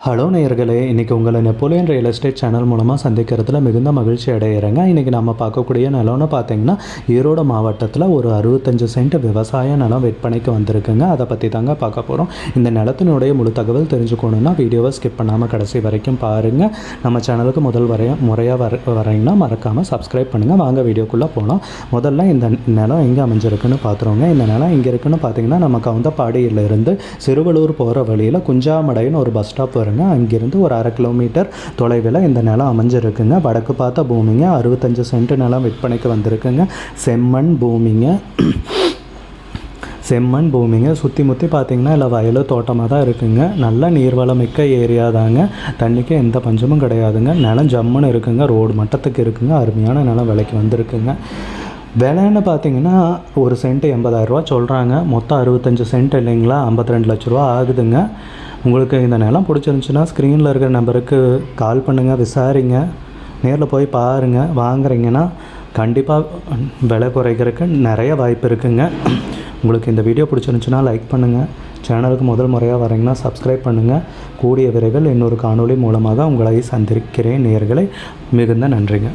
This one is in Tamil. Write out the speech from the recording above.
ஹலோ நேயர்களே இன்றைக்கி உங்களை நெப்போலியன் ரியல் எஸ்டேட் சேனல் மூலமாக சந்திக்கிறதுல மிகுந்த மகிழ்ச்சி அடையிறேங்க. இன்றைக்கி நம்ம பார்க்கக்கூடிய நிலம்னு பார்த்தீங்கன்னா ஈரோடு மாவட்டத்தில் ஒரு அறுபத்தஞ்சு சென்ட் விவசாய நிலம் விற்பனைக்கு வந்திருக்குங்க. அதை பற்றி தாங்க பார்க்க போகிறோம் இந்த நிலத்தினுடைய முழு தகவல் தெரிஞ்சுக்கணுன்னா வீடியோவை ஸ்கிப் பண்ணாமல் கடைசி வரைக்கும் பாருங்கள் நம்ம சேனலுக்கு முதல் வரைய முறையாக வர வரீங்கன்னா மறக்காமல் சப்ஸ்கிரைப் பண்ணுங்கள் வாங்க வீடியோக்குள்ளே போகலாம் முதல்ல இந்த நிலம் எங்கே அமைஞ்சிருக்குன்னு பார்த்துருவோங்க. இந்த நிலம் எங்கே இருக்குன்னு பார்த்தீங்கன்னா நம்ம கவுந்தப்பாடியிலிருந்து சிறுவலூர் போகிற வழியில் குஞ்சாமடைன்னு ஒரு பஸ் ஸ்டாப் வருங்க அங்கிருந்து ஒரு அரை கிலோமீட்டர் தொலைவில் இந்த நிலம் அமைஞ்சிருக்குங்க. வடக்கு பார்த்த பூமிங்க. அறுபத்தஞ்சு சென்ட் நிலம் விற்பனைக்கு வந்திருக்குங்க. செம்மண் பூமிங்க. செம்மண் பூமிங்க. சுற்றி முற்றி பார்த்தீங்கன்னா இல்லை வயலு தோட்டமாக தான் இருக்குங்க. நல்ல நீர்வளம் மிக்க ஏரியா தாங்க. தண்ணிக்கு எந்த பஞ்சமும் கிடையாதுங்க. நிலம் ஜம்முன்னு இருக்குங்க. ரோடு மட்டத்துக்கு இருக்குங்க. அருமையான நிலம் விலைக்கு வந்திருக்குங்க. விலைன்னு பார்த்தீங்கன்னா ஒரு சென்ட் எண்பதாயிரரூவா சொல்கிறாங்க மொத்தம் அறுபத்தஞ்சு சென்ட் இல்லைங்களா? ஐம்பத்தி ரெண்டு லட்ச ரூபா ஆகுதுங்க. உங்களுக்கு இந்த நிலம் பிடிச்சிருந்துச்சுன்னா ஸ்க்ரீனில் இருக்கிற நம்பருக்கு கால் பண்ணுங்கள் விசாரிங்க. நேரில் போய் பாருங்கள் வாங்குறீங்கன்னா கண்டிப்பாக விலை குறைக்கிறதுக்கு நிறைய வாய்ப்பு இருக்குங்க. உங்களுக்கு இந்த வீடியோ பிடிச்சிருந்துச்சுன்னா லைக் பண்ணுங்கள் சேனலுக்கு முதல் முறையாக வரீங்கன்னா சப்ஸ்கிரைப் பண்ணுங்கள் கூடிய விரைவில் இன்னொரு காணொளி மூலமாக உங்களை சந்திக்கிறேன். நேர்களை மிகுந்த நன்றிங்க.